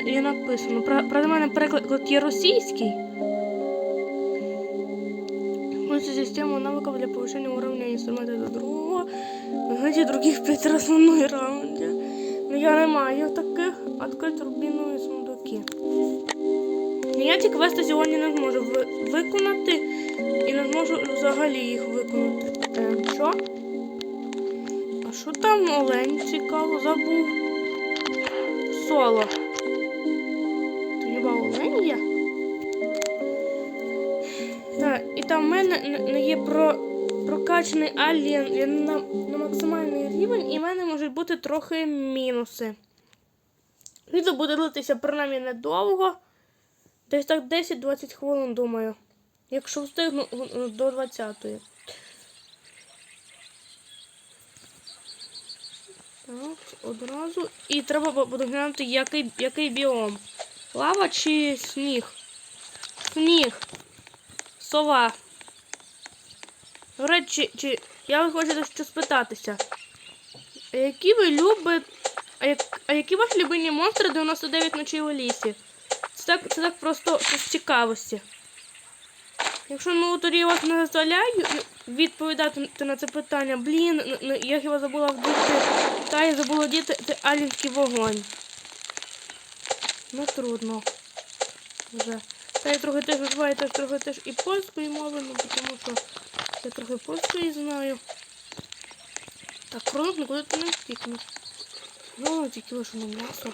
є написано? Правда, мене переклад є російський. Ось система навыков для повышения уровня инструмента до другого. Знаете, других п'ять одной раунді. Ну я не маю таких. Открити рубінові сундуки. Ну, Я ці квести сьогодні не зможу виконати і не зможу взагалі їх виконати. Е, що? А що там олень цікаво забув? Соло. Про прокачаний алien він на, на максимальний рівень, і в мене можуть бути трохи мінуси. Відео буде длитися принаймні недовго. Десь так 10-20 хвилин, думаю. Якщо встигну е, до 20-ї. Так, одразу. І треба бу- буде глянути, який, який біом. Лава чи сніг? Сніг. Сова. До речі, чи я хочу дещо спитатися. А які ви любите. А, як, а які ваші любимі монстри 99 ночей у лісі? Це так, це так просто з цікавості. Якщо ну тоді я вас не заставляю відповідати на це питання, блін, я хіба забула вдіти, та я забула вдіти це алінський вогонь. Не трудно. Вже. Та я трохи теж вживаю теж трохи теж і польської мови, ну тому що я трохи польської знаю. Так, кролик нікуди не втікнеш. Ну, тільки лише на м'ясо.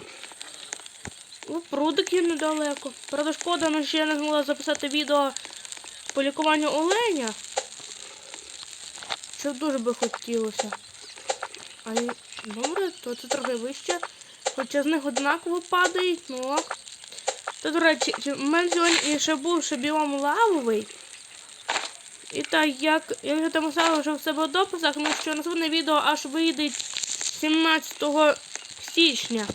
О, прудик є недалеко. Правда, шкода, але ще я не змогла записати відео по лікуванню оленя. Це дуже би хотілося. А добре, то це трохи вище. Хоча з них однаково падають, ну. Та, до речі, в мене сьогодні ще був ще біом лавовий. І так, як я вже там писала вже в себе в дописах, ну що наступне відео аж вийде 17 січня.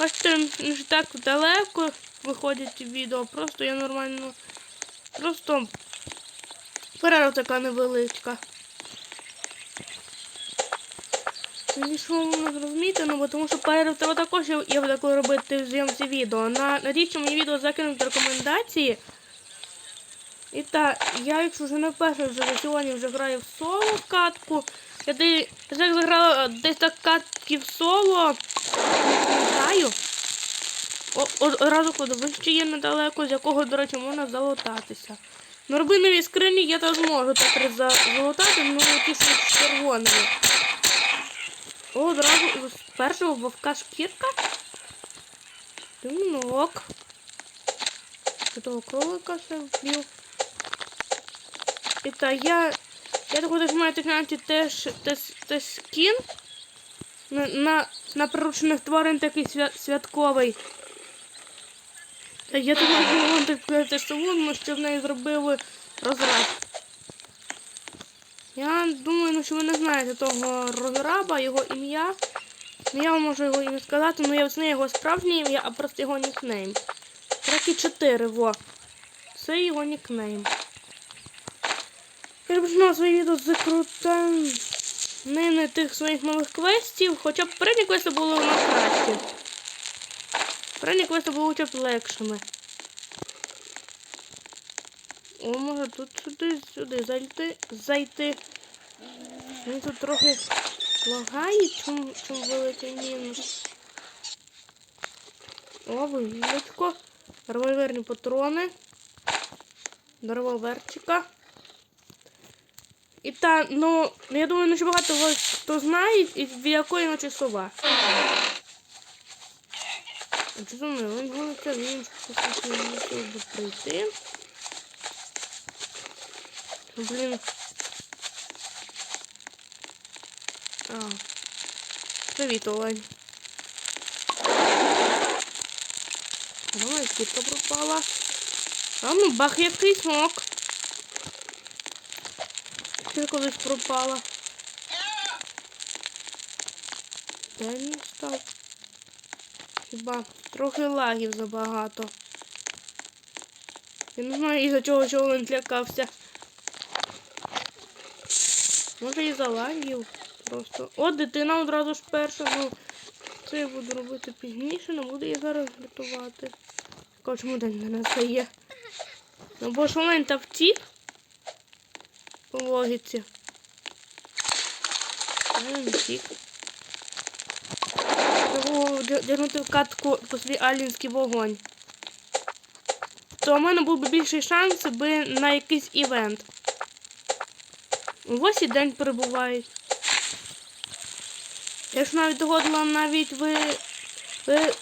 Бачите, ж так далеко виходять відео, просто я нормально. Просто перерва така невеличка. І що зрозумієте, ну бо тому що перерв треба також я буду робити в зйомці відео. На, що мені відео закинуть рекомендації. І так, я якщо вже не вперше вже за сьогодні вже граю в соло катку. Я десь заграла десь так катки в соло. Не знаю. Одразу кладовище є недалеко, з якого, до речі, можна залутатися. На рубиновій скрині я то зможу так за- залутати, ну ті що. О, одразу з першого вовка шкірка. Тимнок. Того кролика ще вбив. І так, я. Я так хочу маєте глянути теж, теж, теж скін на, на, на приручених тварин такий свя, святковий. Я тут хочу глянути сову, що в неї зробили розраб. Я думаю, ну, що ви не знаєте того розраба, його ім'я. Ну, я вам можу його ім'я сказати, але я це не його справжнє ім'я, а просто його нікнейм. Траки 4, во. Це його нікнейм. Я починала своє відео з крутанини тих своїх нових квестів, хоча б передні квести були на кращі. Передні квести були хоча б легшими. О, може тут сюди, сюди зайти, зайти. Він тут трохи лагає, чим, чим великий мінус. О, вугілечко. Револьверні патрони. До револьверчика. І та, ну, я думаю, ну, багато вас хто знає, і в якої ночі сова. Чи думаю, він говориться, він не мусив би прийти. Ну, Блін. А. Привіт, Олень. Ну, і кітка пропала. А ну, бах, який смок. Ти колись пропала. Де він став? Хіба трохи лагів забагато. Я не знаю, із-за чого він злякався. Може і залагів просто. О, дитина одразу ж перша, ну це я буду робити пізніше, не буду її зараз рятувати. Чому день не настає? Ну бо онлайн та втік по логіці. Дягнути в катку по собі алінський вогонь. То в мене був би більший шанс би на якийсь івент. Ось і день перебувають. Я ж навіть доходила навіть ви, ви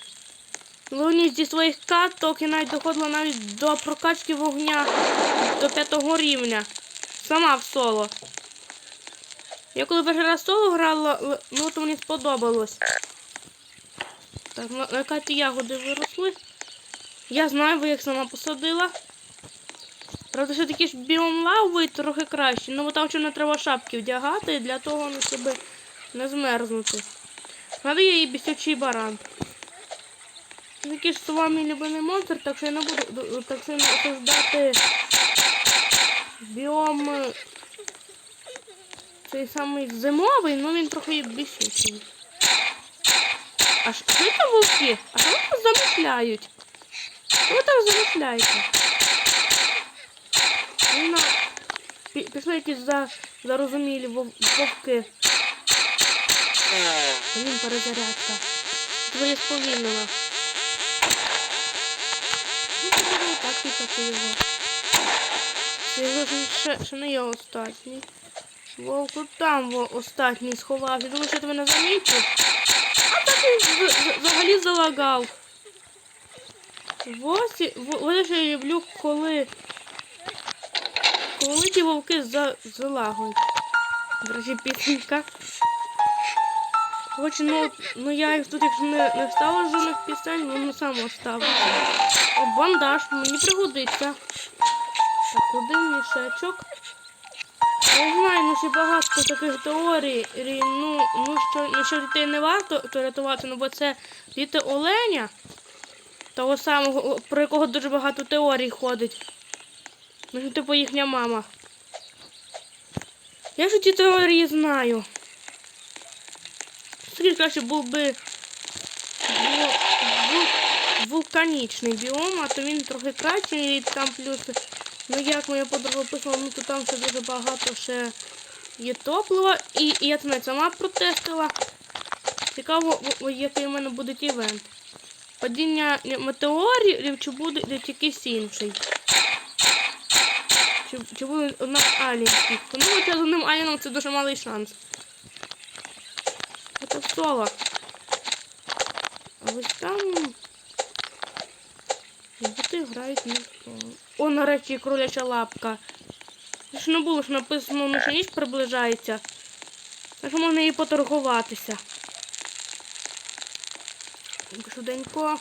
Леонід зі своїх каток і навіть доходила навіть до прокачки вогня до п'ятого рівня. Сама в соло. Я коли перший раз соло грала, ну то мені сподобалось. Так, на, на Каті ягоди виросли. Я знаю, ви їх сама посадила. Правда, все-таки ж біом лави трохи краще. Ну бо там ще не треба шапки вдягати для того, на себе не змерзнути. Правда, є і бісячий баран. Такий ж сова мій любимий монстр, так що я не буду так сильно осуждати біом е, цей самий зимовий, ну він трохи бісючий. А що це вовки? А що вони там замишляють? Що ви там замишляєте? Ну, на... Пішли якісь за... зарозумілі вов- вовки. Блін, перезарядка. Твоє сповільнила. Ну, це буде так його. Ще, не є останній. Вовк от там останній сховався. Думаю, що я тебе не замічу. А так він взагалі залагав. Ось, ось я люблю, коли коли ті вовки за, залагують. До пісенька. Хоч, ну, ну я їх тут якщо не, не вставила жодних пісень, не сама ставлю. О, бандаж, мені пригодиться. Один мішечок. Я знаю, ну ще багато таких теорій. Ну, ну що, ну, що дітей не варто то рятувати, ну бо це діти оленя, того самого, про якого дуже багато теорій ходить. Ну, типу їхня мама. Я ж ці теорії знаю. Скільки краще був би вул- вул- вулканічний біом, а то він трохи кращий, і там плюс, ну як моя подруга писала, ну то там ще дуже багато ще є топлива, і, і я це навіть сама протестила. Цікаво, в- в- який у мене буде івент. Падіння метеорів чи буде якийсь інший. Чи, чи буде нас алінський? Ну, хоча з одним аліном це дуже малий шанс. Це соло. А ось там. Боти грають на соло. О, нарешті кроляча лапка. Ж не було ж написано, ну що ніч приближається. Так можна їй поторгуватися. Швиденько.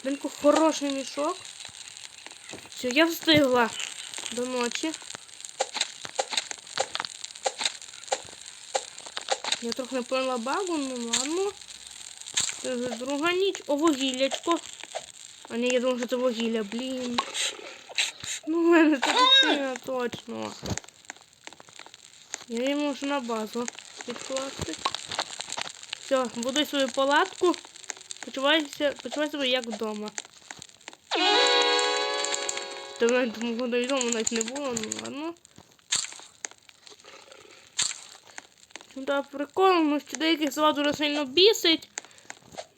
Швиденько хороший мішок. Все, я встигла до ночі. Я трохи не поняла багу, ну ладно. Це вже друга ніч. О, вугіллячко. А ні, я думала, що це вугілля, блін. Ну, в мене це дитина, точно. Я її можу на базу підкласти. Все, буду свою палатку. Почуваюся, почуваю себе як вдома. Та в мене тому вдома навіть не було, ну ладно. Ну, та прикол, ну що деяких слова дуже сильно бісить.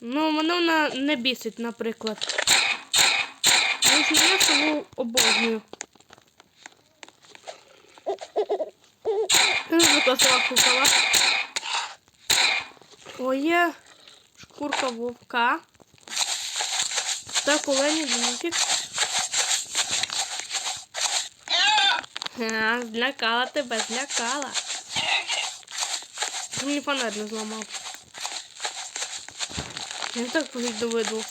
Ну, мене вона не бісить, наприклад. Тому що я сову обожнюю. Така сова кукала. О, є шкурка вовка. Так, олені дзвіночок. Ха, злякала тебе, злякала. Мені фонарь не зламав. Я так повідь доведу.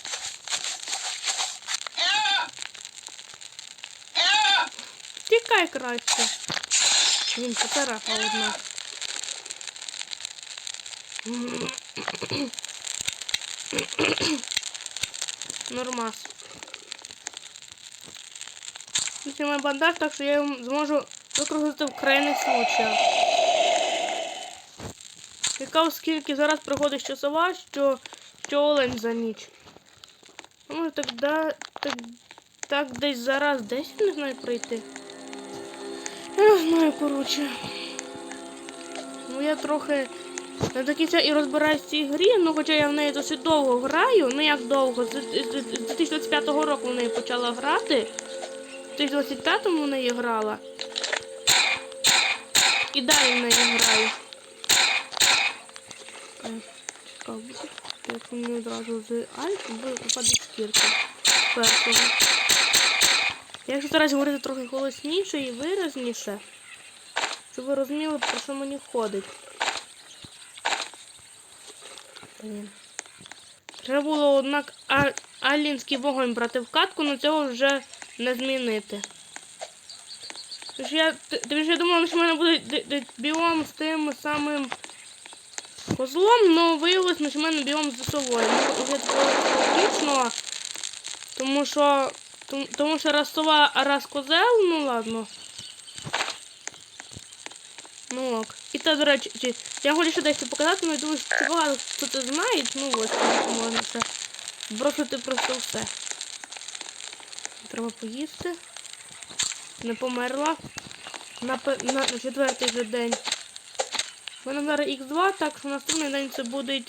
Тікай краще. Він потараха одна. Нормас. Це мій бандаж, так що я його зможу використати в крайних случаях. Яка оскільки зараз приходить що сова, що, що за ніч. Може так, так, так десь зараз десь не знаю прийти. Я не знаю, коротше. Ну я трохи не до кінця і розбираюсь в цій грі, ну хоча я в неї досить довго граю, ну як довго, з, з, з, з 2025 року в неї почала грати. В 2025-му в неї грала. І далі в неї граю. Е, Цікаво буде. Як мені одразу з Альфа буде випадати шкірка першого. Якщо зараз говорити трохи голосніше і виразніше, щоб ви розуміли, про що мені ходить. Треба було, однак, алінський вогонь брати в катку, але цього вже не змінити. Тож я, тож я думала, що в мене буде біом з тим самим козлом, але виявилось, що в мене біом з совою. Ну, вже логічного, тому що, тому, що раз сова, а раз козел, ну ладно. Ну ок. І та, до речі, я хочу ще дещо показати, але я думаю, що багато хто це знає. Ну ось, можна ще бросити просто все. Треба поїсти. Не померла. На, на четвертий же день. У мене зараз х2, так що наступний день це буде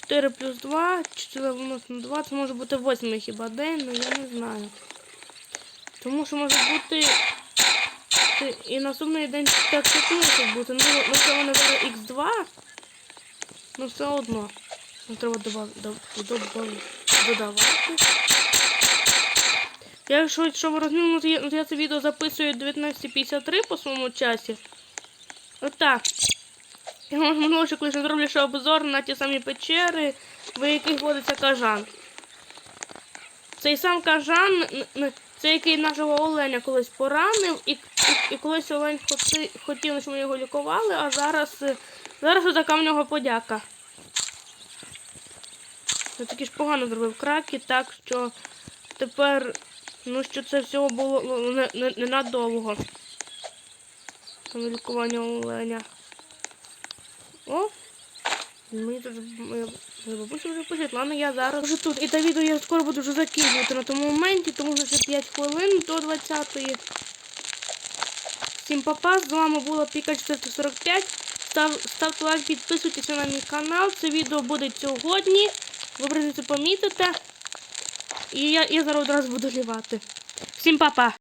4 плюс 2, 4 помножити на 2, це може бути 8 хіба день, але я не знаю. Тому що може бути і наступний день так мусить бути. Ну, ну це вони зараз Х2. Ну все одно. Ну, треба додавати. Я якщо що ви розуміли, ну, ну, я це відео записую 19.53 по своєму часі. Отак. Я можу минуло, коли я зроблю ще обзор на ті самі печери, в яких водиться кажан. Цей сам кажан, це який нашого оленя колись поранив, і, і, і колись олень хоти, хотів, щоб ми його лікували, а зараз, е, зараз така в нього подяка. Я таки ж погано зробив краки, так що тепер, ну що це всього було ну, не, не, не лікування оленя. О! Мені тут бабуся вже пишуть. Ладно, я зараз вже тут. І те відео я скоро буду вже закінчувати на тому моменті, тому що ще 5 хвилин до 20-ї. Всім папа, з вами була Піка 445. Став, ставте лайк, підписуйтесь на мій канал. Це відео буде сьогодні. Ви це помітите. І я, я зараз одразу буду лівати. Всім папа!